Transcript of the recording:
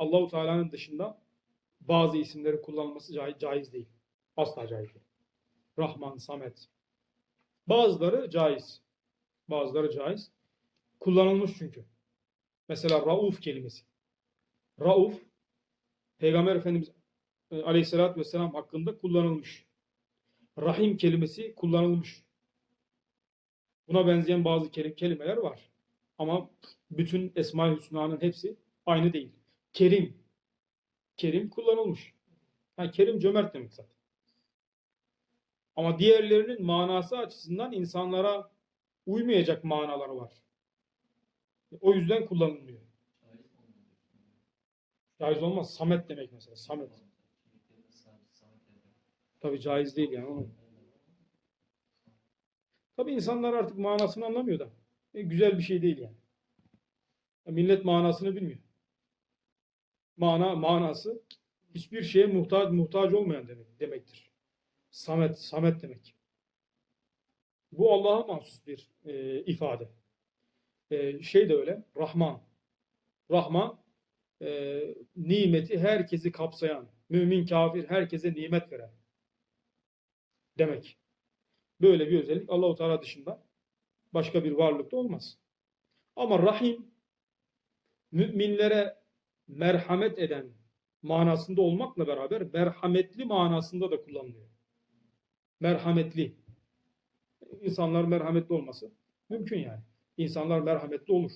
Allahu Teala'nın dışında bazı isimlerin kullanılması caiz, değil. Asla caiz değil. Rahman, Samet. Bazıları caiz. Bazıları caiz. Kullanılmış çünkü. Mesela Rauf kelimesi. Rauf Peygamber Efendimiz e, Aleyhisselatü Vesselam hakkında kullanılmış. Rahim kelimesi kullanılmış. Buna benzeyen bazı kelim- kelimeler var. Ama bütün Esma-i Hüsna'nın hepsi aynı değil. Kerim. Kerim kullanılmış. Ha, Kerim cömert demek zaten. Ama diğerlerinin manası açısından insanlara uymayacak manaları var. O yüzden kullanılmıyor. Caiz olmaz. Samet demek mesela. Samet. Tabii caiz değil yani. Onu. Tabii insanlar artık manasını anlamıyor da. E, güzel bir şey değil yani. Ya Millet manasını bilmiyor. Mana manası hiçbir şeye muhtaç muhtaç olmayan demek demektir. Samet samet demek. Bu Allah'a mahsus bir e, ifade. E, şey de öyle. Rahman. Rahman e, nimeti herkesi kapsayan, mümin kafir herkese nimet veren demek. Böyle bir özellik Allahu Teala dışında başka bir varlıkta olmaz. Ama Rahim müminlere merhamet eden manasında olmakla beraber merhametli manasında da kullanılıyor. Merhametli. İnsanlar merhametli olması mümkün yani. İnsanlar merhametli olur.